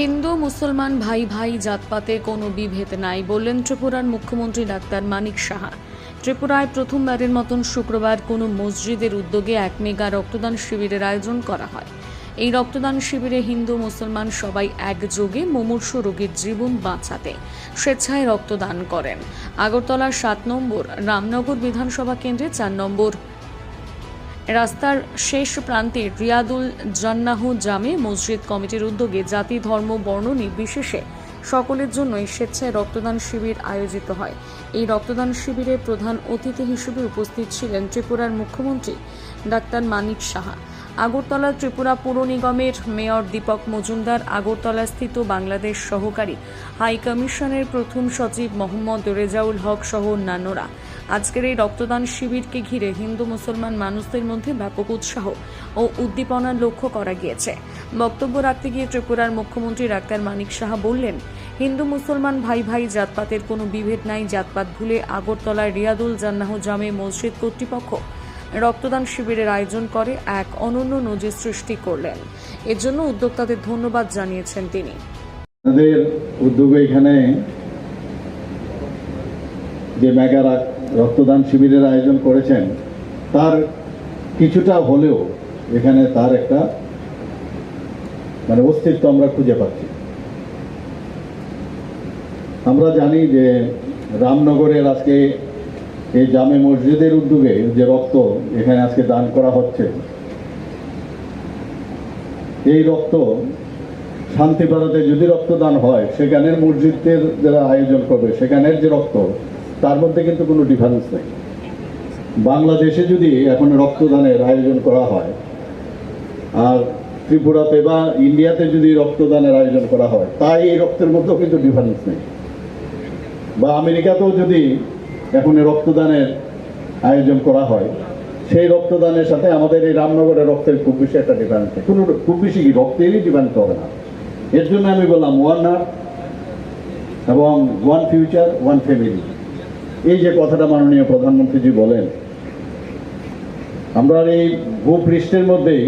হিন্দু, মুসলমান ভাই ভাই জাতপাতে কোনো বিভেদ নাই বললেন ত্রিপুরার মুখ্যমন্ত্রী ডাক্তার মানিক সাহা। ত্রিপুরায় প্রথমবারের মতন শুক্রবার কোনো মসজিদের উদ্যোগে এক মেগা রক্তদান শিবিরের আয়োজন করা হয়। এই রক্তদান শিবিরে হিন্দু, মুসলমান সবাই একযোগে মুমূর্ষু রোগীর জীবন বাঁচাতে স্বেচ্ছায় রক্তদান করেন। আগরতলার সাত নম্বর, রামনগর বিধানসভা কেন্দ্রে চার নম্বর রাস্তার শেষ প্রান্তে রিয়াদুল জান্নাহ জামে মসজিদ কমিটির উদ্যোগে জাতি, ধর্ম, বর্ণ নির্বিশেষে সকলের জন্যই স্বেচ্ছায় রক্তদান শিবির আয়োজিত হয়। এই রক্তদান শিবিরে প্রধান অতিথি হিসেবে উপস্থিত ছিলেন ত্রিপুরার মুখ্যমন্ত্রী ডাক্তার মানিক সাহা। আগরতলা ত্রিপুরা পুর নিগমের মেয়র দীপক মজুমদার, আগরতলা স্থিত বাংলাদেশ সহকারী হাই কমিশনের প্রথম সচিব মোহাম্মদ রেজাউল হক সহ অন্যান্যরা। আজকের এই রক্তদান শিবিরকে ঘিরে হিন্দু মুসলমান মানুষদের মধ্যে ব্যাপক উৎসাহ ও উদ্দীপনা লক্ষ্য করা গিয়েছে। বক্তব্য রাখতে গিয়ে ত্রিপুরার মুখ্যমন্ত্রী ডাক্তার মানিক সাহা বললেন, হিন্দু মুসলমান ভাই ভাই জাতপাতের কোনো বিভেদ নাই, জাতপাত ভুলে আগরতলায় রিয়াদুল জান্নাহ জামে মসজিদ কর্তৃপক্ষ রক্তদান শিবিরের আয়োজন করে এক অনন্য নজির সৃষ্টি করলেন। এর জন্য উদ্যোক্তাদের ধন্যবাদ জানিয়েছেন তিনি। উদ্যোগে এখানে যে মেগা রক্তদান শিবিরের আয়োজন করেছেন, তার কিছুটা হলেও এখানে তার একটা মানে অস্তিত্ব আমরা খুঁজে পাচ্ছি। আমরা জানি যে রামনগরের আজকে এই জামে মসজিদের উদ্যোগে যে রক্ত এখানে আজকে দান করা হচ্ছে, এই রক্ত শান্তি ভারতে যদি রক্তদান হয়, সেখানের মসজিদের যারা আয়োজন করবে, সেখানের যে রক্ত তার মধ্যে কিন্তু কোনো ডিফারেন্স নেই। বাংলাদেশে যদি এখন রক্তদানের আয়োজন করা হয়, আর ত্রিপুরাতে বা ইন্ডিয়াতে যদি রক্তদানের আয়োজন করা হয়, তাই এই রক্তের মধ্যেও কিন্তু ডিফারেন্স নেই। বা আমেরিকাতেও যদি এখন রক্তদানের আয়োজন করা হয়, সেই রক্তদানের সাথে আমাদের এই রামনগরের রক্তের খুব বেশি একটা ডিফারেন্স নেই। কোনো খুব বেশি কি, রক্তেরই ডিফারেন্স হবে না। এর জন্য আমি বললাম ওয়ান আর্থ এবং ওয়ান ফিউচার ওয়ান ফ্যামিলি এই যে কথাটা মাননীয় প্রধানমন্ত্রীজি বলেন, আমরা এই ভূপৃষ্ঠের মধ্যেই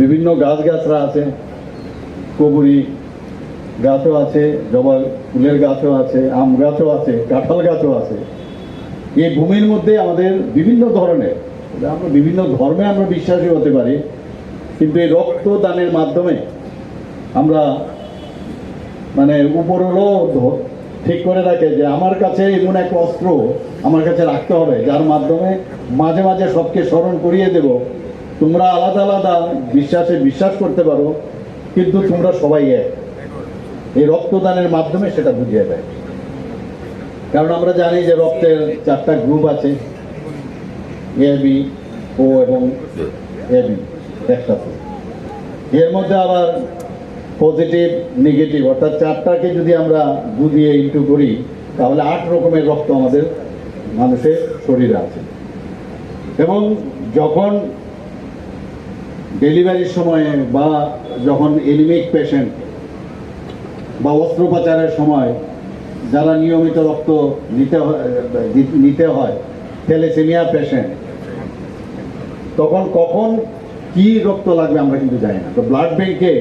বিভিন্ন গাছগাছরা আছে, কবুরি গাছও আছে, জবা ফুলের গাছও আছে, আম গাছও আছে, কাঁঠাল গাছও আছে। এই ভূমির মধ্যে আমাদের বিভিন্ন ধরনের আমরা বিভিন্ন ধর্মে আমরা বিশ্বাসী হতে পারি, কিন্তু এই রক্তদানের মাধ্যমে আমরা মানে উপরও ঠিক করে রাখে যে আমার কাছে এমন এক অস্ত্র আমার কাছে রাখতে হবে, যার মাধ্যমে মাঝে মাঝে সবকে স্মরণ করিয়ে দেব। তোমরা আলাদা আলাদা বিশ্বাসে বিশ্বাস করতে পারো, কিন্তু তোমরা সবাই এক। এই রক্তদানের মাধ্যমে সেটা বুঝিয়ে দেয়। কারণ আমরা জানি যে রক্তের চারটা গ্রুপ আছে, এ, বি, ও এবং এ, বি, একসাথে। এর মধ্যে আবার পজিটিভ নেগেটিভ অর্থাৎ চারটাকে যদি আমরা দু দিয়ে ইন্টু করি, তাহলে আট রকমের রক্ত আমাদের মানুষের শরীরে আছে। এবং যখন ডেলিভারির সময়ে বা যখন এনিমিক পেশেন্ট বা অস্ত্রোপচারের সময় যারা নিয়মিত রক্ত নিতে হয় নিতে হয়, থ্যালেসেমিয়া পেশেন্ট তখন কখন কি রক্ত লাগবে আমরা কিন্তু জানি না। তো ব্লাড ব্যাংকে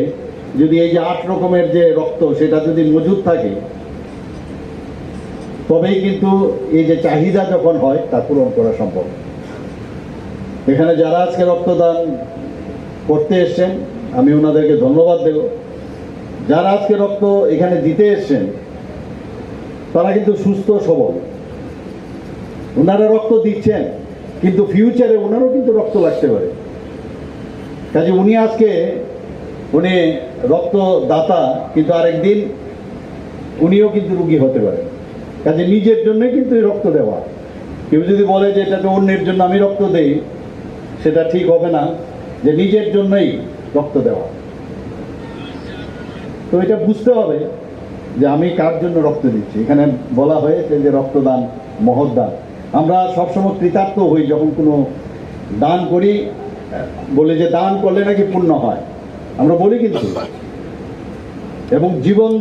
যদি এই যে আট রকমের যে রক্ত, সেটা যদি মজুদ থাকে, তবেই কিন্তু এই যে চাহিদা যখন হয়, তা পূরণ করা সম্ভব। এখানে যারা আজকে রক্তদান করতে এসছেন, আমি ওনাদেরকে ধন্যবাদ দেব। যারা আজকে রক্ত এখানে দিতে এসছেন, তারা কিন্তু সুস্থ সবল। ওনারা রক্ত দিচ্ছেন, কিন্তু ফিউচারে ওনারও কিন্তু রক্ত লাগতে পারে। কাজে উনি আজকে উনি রক্তদাতা, কিন্তু আরেকদিন উনিও কিন্তু রুগী হতে পারে। কাজে নিজের জন্যই কিন্তু রক্ত দেওয়া। কেউ যদি বলে যে এটা তো অন্যের জন্য আমি রক্ত দেই, সেটা ঠিক হবে না, যে নিজের জন্যই রক্ত দেওয়া। তো এটা বুঝতে হবে যে আমি কার জন্য রক্ত দিচ্ছি। এখানে বলা হয়েছে যে রক্তদান মহৎদান আমরা সবসময় কৃতার্থ হই যখন কোনো দান করি, বলে যে দান করলে নাকি পূর্ণ হয়। আমরা বলি কিন্তু। এবং জীবন